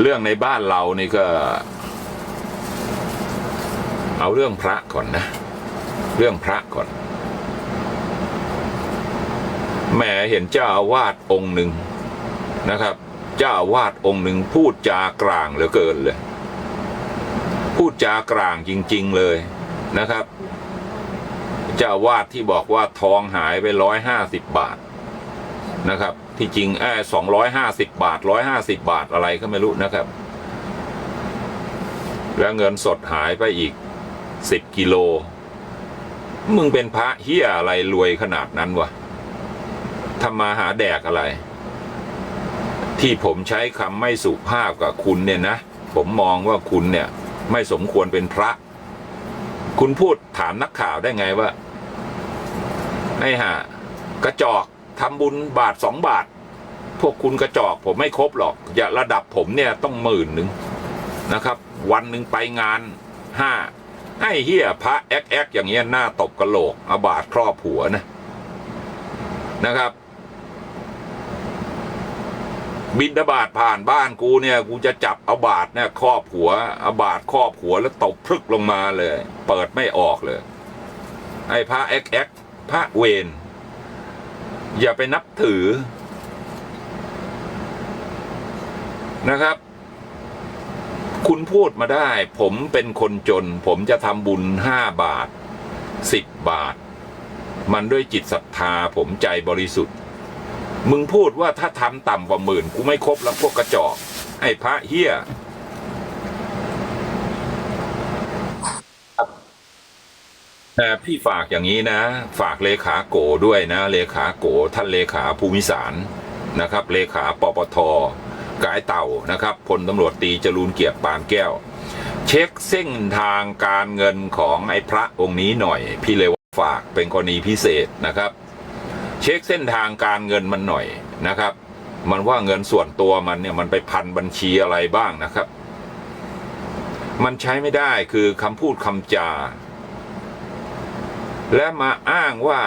เรื่องในบ้านเรานี่ก็ เอาเรื่องพระก่อนนะ เรื่องพระก่อน แหมเห็นเจ้าอาวาสองค์หนึ่งนะครับ เจ้าอาวาสองค์หนึ่งพูดจากลางเหลือเกินเลย พูดจากลางจริง ๆเลยนะครับ เจ้าอาวาสที่บอกว่าทองหายไปร้อยห้าสิบบาทนะครับ ที่จริงแอบสองร้อยห้าสิบบาทร้อยห้าสิบบาทอะไรก็ไม่รู้นะครับ แล้วเงินสดหายไปอีกสิบกิโล มึงเป็นพระเฮียอะไรรวยขนาดนั้นวะทำมาหาแดกอะไร ที่ผมใช้คำไม่สุภาพกับคุณเนี่ยนะ ผมมองว่าคุณเนี่ย ไม่สมควรเป็นพระ คุณพูดถามนักข่าวได้ไงว่าไอ้ห่ากระจอก ทำบุญบาทสองบาท พวกคุณกระจอกผมไม่ครบหรอก อย่าระดับผมเนี่ยต้องหมื่นหนึ่งนะครับ วันหนึ่งไปงานห้าไอ้เฮียพระแอกแอกอย่างเงี้ยหน้าตบกระโหลกเอาบาทครอบหัวนะนะครับ บินทบาทผ่านบ้านกูเนี่ยกูจะจับเอาบาทเนี่ยครอบหัวเอาบาทครอบหัวแล้วตบพรึกลงมาเลย เปิดไม่ออกเลย ไอ้พระแอกแอกพระเวน อย่าไปนับถือนะครับ คุณพูดมาได้ ผมเป็นคนจน ผมจะทำบุญห้าบาทสิบบาท มันด้วยจิตศรัทธาผมใจบริสุทธิ์ มึงพูดว่าถ้าทำต่ำกว่าหมื่น กูไม่ครบแล้วพวกกระจอก ไอ้พระเฮีย แต่พี่ฝากอย่างนี้นะ ฝากเลขาโกด้วยนะ เลขาโกท่านเลขาภูมิสารนะครับ เลขาปปทกายเต่านะครับพลตำรวจตีจรูนเกียรติปานแก้ว เช็คเส้นทางการเงินของไอ้พระองค์นี้หน่อย พี่เลยว่าฝากเป็นกรณีพิเศษนะครับ เช็คเส้นทางการเงินมันหน่อยนะครับ มันว่าเงินส่วนตัวมันเนี่ยมันไปพันบัญชีอะไรบ้างนะครับ มันใช้ไม่ได้คือคำพูดคำจา และมาอ้างว่า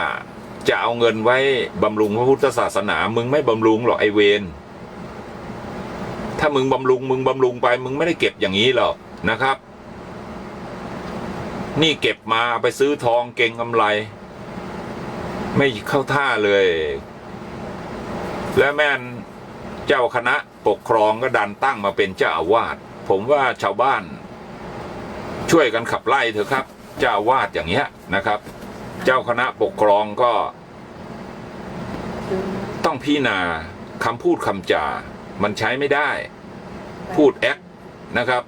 จะเอาเงินไว้บำรุงพระพุทธศาสนา มึงไม่บำรุงหรอกไอเวนถ้ามึงบำรุงมึงบำรุงไปมึงไม่ได้เก็บอย่างนี้หรอกนะครับ นี่เก็บมาไปซื้อทองเก่งกำไร ไม่เข้าท่าเลย และแม่นเจ้าคณะปกครองก็ดันตั้งมาเป็นเจ้าอาวาสผมว่าชาวบ้าน ช่วยกันขับไล่เถอะครับ เจ้าอาวาสอย่างเงี้ยนะครับ เจ้าคณะปกครองก็ ต้องพิจารณาคำพูดคำจา มันใช้ไม่ได้ พูดแอคนะครับ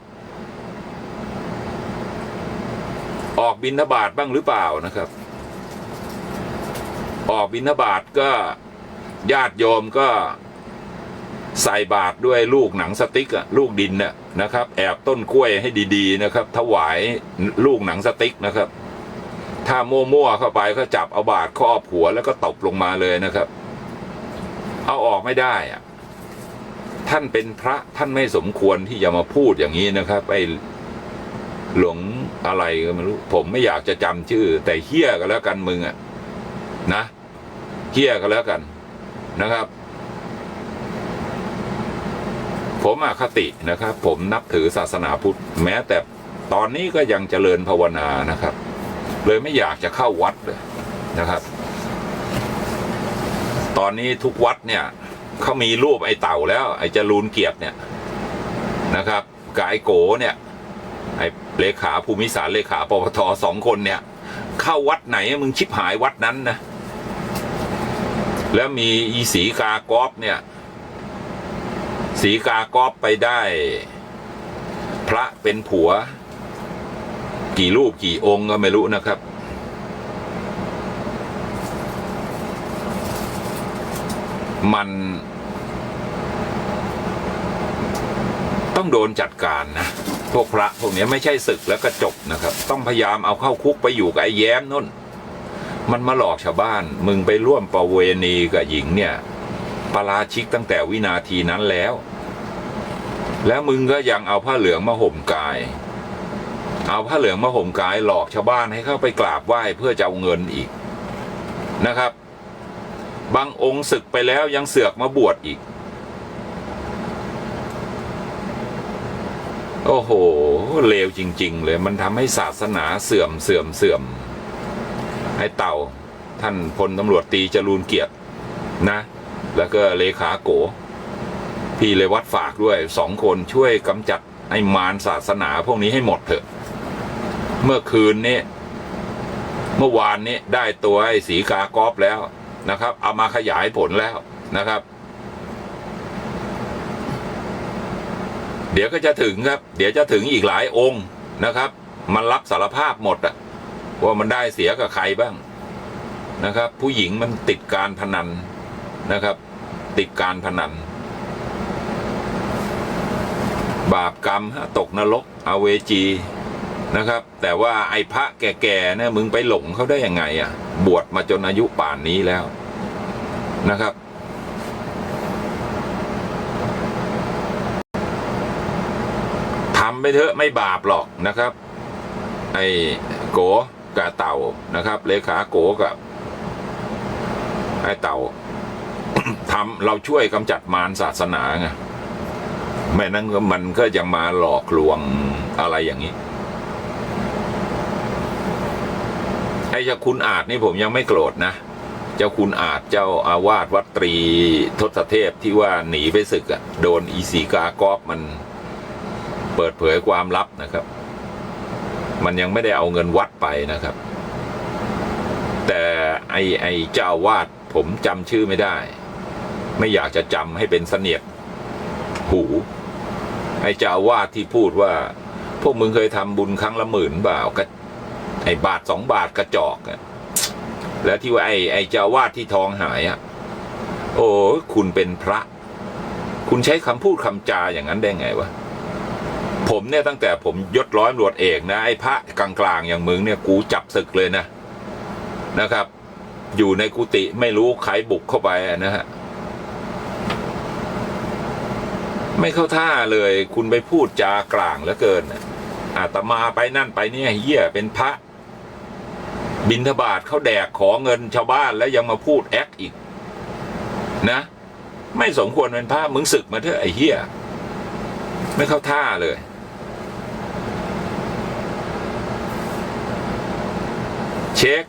ออกบินทบาทบ้างหรือเปล่านะครับ ออกบิณฑบาตก็ญาติโยมก็ใส่บาตรด้วยลูกหนังสติ๊กอะลูกดินน่ะนะครับ แอบต้นกล้วยให้ดีๆนะครับ ถวายลูกหนังสติ๊กนะครับ ถ้ามั่วๆเข้าไปก็จับเอาบาตรครอบหัวแล้วก็ตบลงมาเลยนะครับ เอาออกไม่ได้อะท่านเป็นพระท่านไม่สมควรที่จะมาพูดอย่างนี้นะครับไอ้หลงอะไรก็ไม่รู้ ผมไม่อยากจะจำชื่อ แต่เฮี้ยก็แล้วกันมึงอะนะเฮี้ยกันแล้วกันนะครับ ผมอคตินะครับ ผมนับถือศาสนาพุทธแม้แต่ตอนนี้ก็ยังเจริญภาวนานะครับ เลยไม่อยากจะเข้าวัดเลยนะครับ ตอนนี้ทุกวัดเนี่ยเขามีรูปไอ้เต่าแล้ว ไอ้จรูนเกียรติเนี่ยนะครับกับไอ้โกเนี่ย ไอ้เลขาภูมิสารเลขาปปทสองคนเนี่ย เข้าวัดไหนมึงชิบหายวัดนั้นนะแล้วมีอีสีกากอบเนี่ย สีกากอบไปได้ พระเป็นผัว กี่รูปกี่องค์ก็ไม่รู้นะครับ มัน ต้องโดนจัดการนะ พวกพระพวกนี้ไม่ใช่ศึกแล้วก็จบนะครับ ต้องพยายามเอาเข้าคุกไปอยู่กับไอ้แย้มนุ่น มันมาหลอกชาวบ้าน มึงไปร่วมประเวณีกับหญิงเนี่ยปาราชิกตั้งแต่วินาทีนั้นแล้ว แล้วมึงก็ยังเอาผ้าเหลืองมาห่มกาย เอาผ้าเหลืองมาห่มกายหลอกชาวบ้านให้เข้าไปกราบไหว้เพื่อจะเอาเงินอีกนะครับ บางองค์ศึกไปแล้วยังเสือกมาบวชอีก โอ้โหเลวจริง ๆ เลยมันทำให้ศาสนาเสื่อมเสื่อมเสื่อมไอ้เต่าท่านพลตำรวจตีจรูนเกียรตินะ แล้วก็เลขาโก พี่เลยวัดฝากด้วยสองคนช่วยกำจัดไอ้มารศาสนาพวกนี้ให้หมดเถอะ เมื่อคืนนี้ เมื่อวานนี้ได้ตัวไอ้สีกากรอบแล้วนะครับ เอามาขยายผลแล้วนะครับ เดี๋ยวก็จะถึงครับ เดี๋ยวจะถึงอีกหลายองค์นะครับ มันรับสารภาพหมดอะว่ามันได้เสียกับใครบ้างนะครับ ผู้หญิงมันติดการพนันนะครับ ติดการพนัน บาปกรรมตกนรกอเวจี นะครับ แต่ว่าไอ้พระแก่ๆเนี่ยมึงไปหลงเขาได้ยังไงอะ่ะ บวชมาจนอายุป่านนี้แล้วนะครับ ทำไปเถอะไม่บาปหรอกนะครับ ไอ้โกกับเต่านะครับ เลขาโกกับไอ้เต่าทำเราช่วยกำจัดมารศาสนาไงไม่นั้นมันก็ยังมาหลอกลวงอะไรอย่างนี้ ไอ้ เจ้าคุณอาจนี่ผมยังไม่โกรธนะ เจ้าคุณอาจเจ้าอาวาสวัดตรีทศเทพที่ว่าหนีไปศึกอะโดนอีสีกากอบมันเปิดเผยความลับนะครับ มันยังไม่ได้เอาเงินวัดไปนะครับ แต่ไอไอเจ้าวาดผมจำชื่อไม่ได้ ไม่อยากจะจำให้เป็นเสนียดหูไอเจ้าวาดที่พูดว่า พวกมึงเคยทำบุญครั้งละหมื่นเปล่าก็ไอบาทสองบาทกระจอกอะแล้วที่ว่าไอไอ้เจ้าวาดที่ทองหายอะโอ้คุณเป็นพระ คุณใช้คำพูดคำจาอย่างนั้นได้ไงวะผมเนี่ยตั้งแต่ผมยศร้อยตำรวจเอกนะไอ้พระกลางๆอย่างมึงเนี่ยกูจับศึกเลยนะนะครับ อยู่ในกุฏิไม่รู้ใครบุกเข้าไปนะฮะไม่เข้าท่าเลยคุณไปพูดจากลางเหลือเกินน่ะอาตมาไปนั่นไปเนี่ยเหี้ยเป็นพระ บินทบาทเขาแดกขอเงินชาวบ้านแล้วยังมาพูดแอคอีก นะ ไม่สมควรเป็นพระมึงศึกมาเถอะไอ้เหี้ยไม่เข้าท่าเลย เช็ค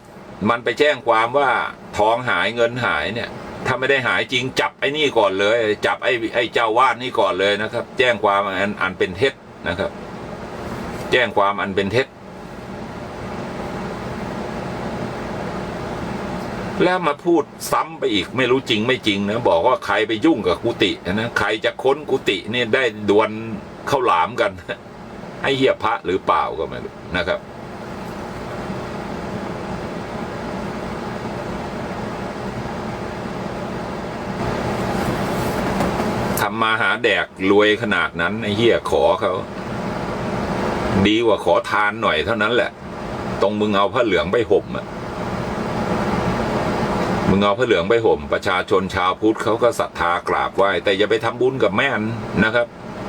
มันไปแจ้งความว่าทองหายเงินหายเนี่ย ถ้าไม่ได้หายจริงจับไอ้นี่ก่อนเลย จับไอ้ไอ้เจ้าวาดนี่ก่อนเลยนะครับ แจ้งความอันอันเป็นเท็จนะครับ แจ้งความอันเป็นเท็จ แล้วมาพูดซ้ำไปอีกไม่รู้จริงไม่จริงนะบอกว่าใครไปยุ่งกับกุฏินะใครจะค้นกุฏิเนี่ยได้ดวลเข้าหลามกันไอ้เหี้ยพระหรือเปล่าก็ไม่รู้นะครับ ทำมาหาแดกรวยขนาดนั้นไอ้เหี้ยขอเขา ดีกว่าขอทานหน่อยเท่านั้นแหละ ตรงมึงเอาผ้าเหลืองไปห่มอะ มึงเอาผ้าเหลืองไปห่มประชาชนชาวพุทธเขาก็ศรัทธากราบไหว้ แต่อย่าไปทำบุญกับแม่นนะครับ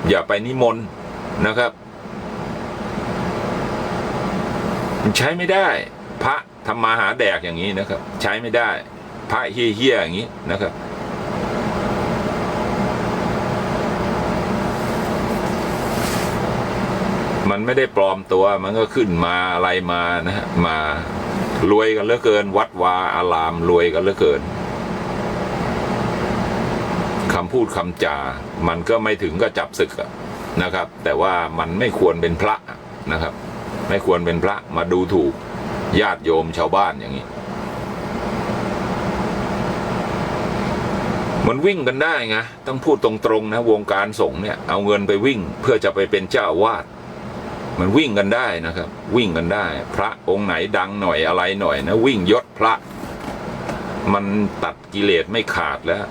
อย่าไปนิมนต์นะครับ มันใช้ไม่ได้ พระทำมาหาแดกอย่างนี้นะครับ ใช้ไม่ได้ พระเฮี้ยๆอย่างนี้นะครับมันไม่ได้ปลอมตัว มันก็ขึ้นมาอะไรมานะฮะมา รวยกันเหลือเกิน วัดวาอารามรวยกันเหลือเกินคำพูดคำจา มันก็ไม่ถึงก็จับศึกนะครับ แต่ว่ามันไม่ควรเป็นพระนะครับ ไม่ควรเป็นพระมาดูถูกญาติโยมชาวบ้านอย่างนี้ มันวิ่งกันได้ไงต้องพูดตรงๆนะ วงการสงฆ์เนี่ย เอาเงินไปวิ่งเพื่อจะไปเป็นเจ้าวาด มันวิ่งกันได้นะครับ วิ่งกันได้ พระองค์ไหนดังหน่อยอะไรหน่อยนะวิ่งยศพระ มันตัดกิเลสไม่ขาดแล้ว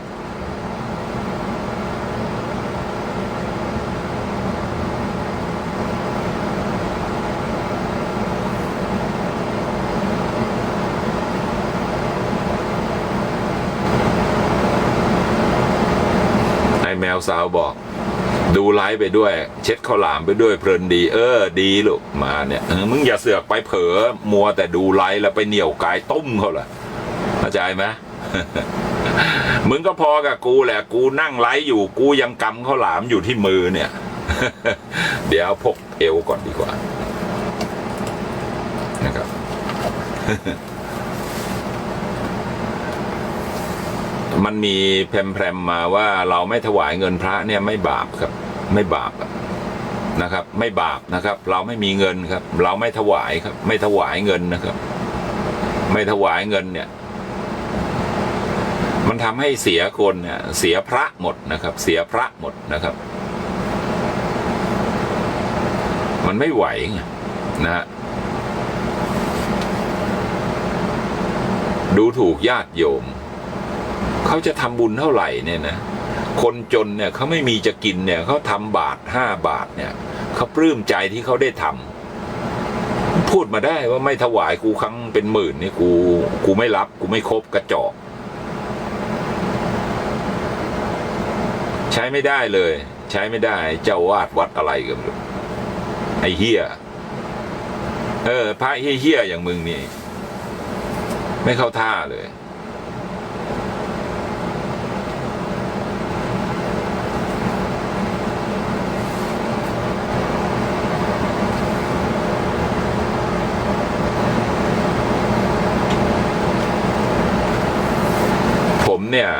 ไอแมวสาวบอก ดูไลฟ์ไปด้วย เช็ดข้าวหลามไปด้วยเพลินดี เออ ดีลูกมาเนี่ยเออมึงอย่าเสือกไปเผลอมัวแต่ดูไลฟ์แล้วไปเหนี่ยวกายต้มเขาล่ะเข้าใจไหมมึงก็พอกับกูแหละ กูนั่งไลฟ์อยู่กูยังกำข้าวหลามอยู่ที่มือเนี่ย เดี๋ยวพกเอวก่อนดีกว่านะครับ มันมีแพรมๆมาว่าเราไม่ถวายเงินพระเนี่ยไม่บาปครับ ไม่บาปนะครับ ไม่บาปนะครับ เราไม่มีเงินครับ เราไม่ถวายครับ ไม่ถวายเงินนะครับ ไม่ถวายเงินเนี่ย มันทำให้เสียคนเนี่ยเสียพระหมดนะครับ เสียพระหมดนะครับ มันไม่ไหวไงนะฮะดูถูกญาติโยม เขาจะทำบุญเท่าไหร่เนี่ยนะคนจนเนี่ยเขาไม่มีจะกินเนี่ยเขาทำบาทห้าบาทเนี่ยเขาปลื้มใจที่เขาได้ทำพูดมาได้ว่าไม่ถวายกูครั้งเป็นหมื่นนี่กูกูไม่รับ กูไม่ครบกระจอกใช้ไม่ได้เลย ใช้ไม่ได้ เจ้าวาดวัดอะไรกันไม่รู้ไอ้เฮียเออพระเฮี้ยๆอย่างมึงนี่ ไม่เข้าท่าเลย ผมเนี่ย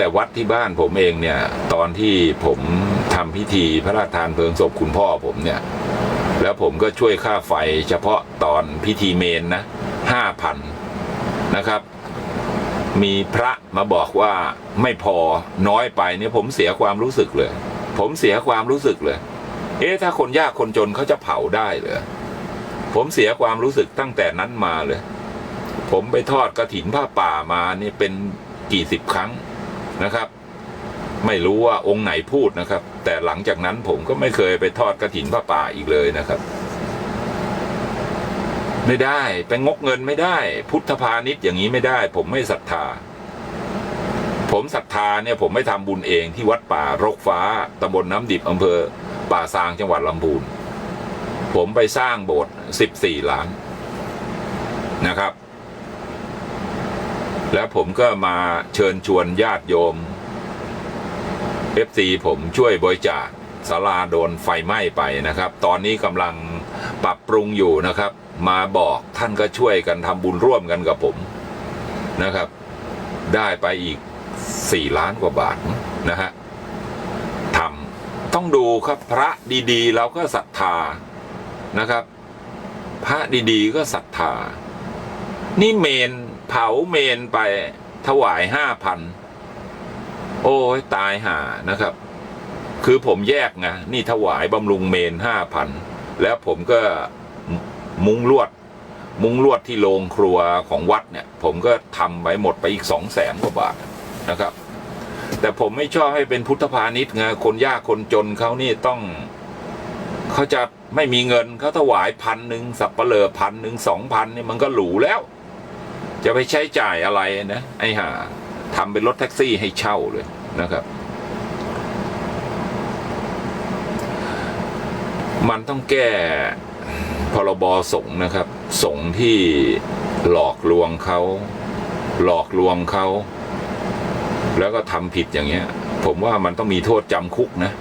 แต่วัดที่บ้านผมเองเนี่ย ตอนที่ผมทำพิธีพระราชทานเพลิงศพคุณพ่อผมเนี่ย แล้วผมก็ช่วยค่าไฟเฉพาะตอนพิธีเมนนะห้าพันนะครับ มีพระมาบอกว่าไม่พอน้อยไปเนี่ยผมเสียความรู้สึกเลย ผมเสียความรู้สึกเลย เอ๊ะถ้าคนยากคนจนเขาจะเผาได้เหรอผมเสียความรู้สึกตั้งแต่นั้นมาเลย ผมไปทอดกระถินผ้าป่ามานี่เป็นกี่สิบครั้ง นะครับ ไม่รู้ว่าองค์ไหนพูดนะครับ แต่หลังจากนั้นผมก็ไม่เคยไปทอดกระถินผ้าป่าอีกเลยนะครับ ไม่ได้ไปงกเงินไม่ได้ พุทธพาณิชย์อย่างนี้ไม่ได้ ผมไม่ศรัทธา ผมศรัทธาเนี่ยผมไม่ทำบุญเองที่วัดป่ารกฟ้าตำบลน้ำดิบอำเภอ ป่าซางจังหวัดลำพูนผมไปสร้างโบสถ์สิบสี่ล้านนะครับ แล้วผมก็มาเชิญชวนญาติโยมเอฟซีผมช่วยบริจาคศาลาโดนไฟไหม้ไปนะครับ ตอนนี้กำลังปรับปรุงอยู่นะครับ มาบอกท่านก็ช่วยกันทำบุญร่วมกันกับผมนะครับ ได้ไปอีกสี่ล้านกว่าบาทนะฮะทำต้องดูครับพระดีๆ เราก็ศรัทธานะครับ พระดีๆก็ศรัทธา นี่เมน เผาเมนไปถวายห้าพันโอ้ยตายห่านะครับ คือผมแยกไงนี่ถวายบำรุงเมนห้าพันแล้วผมก็มุ้งลวด มุ้งลวดที่โรงครัวของวัดเนี่ย ผมก็ทำไปหมดไปอีกสองแสนกว่าบาทนะครับ แต่ผมไม่ชอบให้เป็นพุทธพาณิชย์ไงคนยากคนจนเขานี่ต้องเขาจะไม่มีเงินเขาถวายพันหนึ่งสับเปะเลอพันหนึ่งสองพันนี่มันก็หรูแล้ว จะไปใช้จ่ายอะไรนะไอ้ห่าทำเป็นรถแท็กซี่ให้เช่าเลยนะครับ มันต้องแก้พรบสงนะครับ สงที่หลอกลวงเขา หลอกลวงเขา แล้วก็ทำผิดอย่างเงี้ย ผมว่ามันต้องมีโทษจำคุกนะ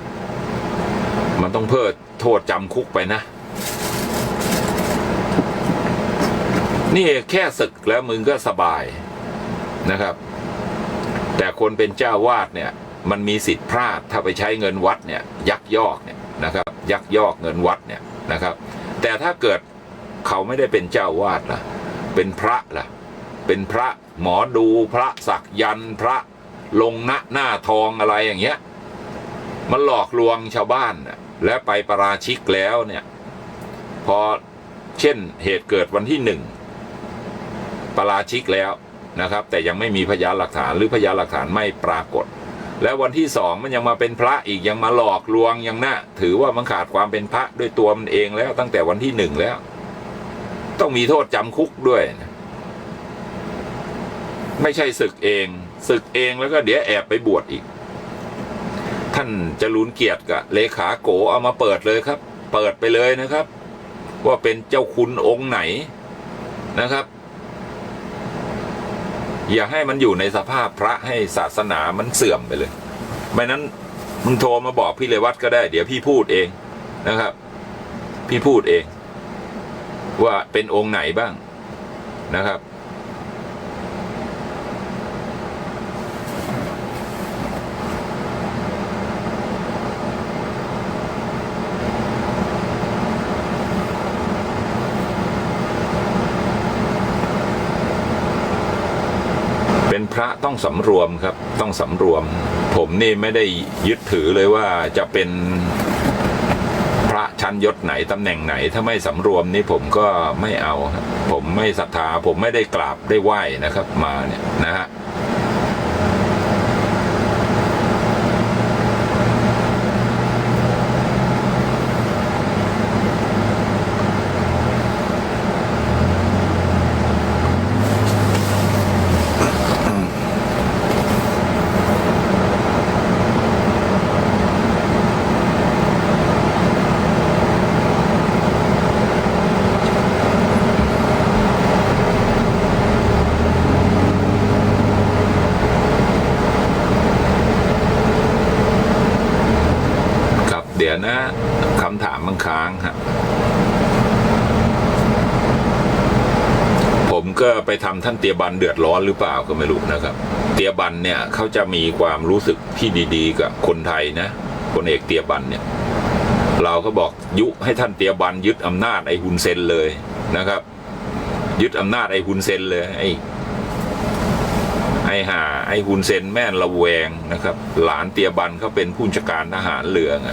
มันต้องเพิ่มโทษจำคุกไปนะ นี่แค่ศึกแล้วมึงก็สบายนะครับ แต่คนเป็นเจ้าวาดเนี่ย มันมีสิทธิ์พลาดถ้าไปใช้เงินวัดเนี่ย ยักยอกเนี่ยนะครับ ยักยอกเงินวัดเนี่ยนะครับ แต่ถ้าเกิดเขาไม่ได้เป็นเจ้าวาดล่ะ เป็นพระล่ะ เป็นพระหมอดูพระสักยันพระลงหน้าหน้าทองอะไรอย่างเงี้ย มันหลอกลวงชาวบ้านและไปประราชิกแล้วเนี่ย พอเช่นเหตุเกิดวันที่หนึ่ง ประราชิกแล้วนะครับ แต่ยังไม่มีพยานหลักฐานหรือพยานหลักฐานไม่ปรากฏ แล้ววันที่สองมันยังมาเป็นพระอีกยังมาหลอกลวงยังน่าถือว่ามันขาดความเป็นพระด้วยตัวมันเองแล้วตั้งแต่วันที่หนึ่งแล้ว ต้องมีโทษจำคุกด้วยนะไม่ใช่ศึกเองศึกเองแล้วก็เดี๋ยวแอบไปบวชอีก ท่านจรูนเกียรติกับเลขาโกเอามาเปิดเลยครับ เปิดไปเลยนะครับ ว่าเป็นเจ้าคุณองค์ไหนนะครับ อย่าให้มันอยู่ในสภาพพระให้ศาสนามันเสื่อมไปเลยไม่นั้นมึงโทรมาบอกพี่เลวัตก็ได้ เดี๋ยวพี่พูดเองนะครับ พี่พูดเอง ว่าเป็นองค์ไหนบ้างนะครับ ระต้องสำรวมครับต้องสำรวม ผมนี่ไม่ได้ยึดถือเลยว่าจะเป็นพระชั้นยศไหนตำแหน่งไหน ถ้าไม่สำรวมนี่ผมก็ไม่เอาครับผมไม่ศรัทธาผมไม่ได้กราบได้ไหว้นะครับมาเนี่ยนะฮะ เดี๋ยวนะคำถามบางค้างฮะผมก็ไปทำท่านเตียบันเดือดร้อนหรือเปล่าก็ไม่รู้นะครับ เตียบันเนี่ยเขาจะมีความรู้สึกที่ดีๆ กับคนไทยนะคนเอกเตียบันเนี่ย เราก็บอกยุให้ท่านเตียบันยึดอำนาจไอ้ฮุนเซนเลยนะครับ ยึดอำนาจไอ้ฮุนเซนเลยไอ้ ไอหาไอฮุนเซนแม่นระแวงนะครับ หลานเตียบันเขาเป็นผู้จัดการทหารเรือไง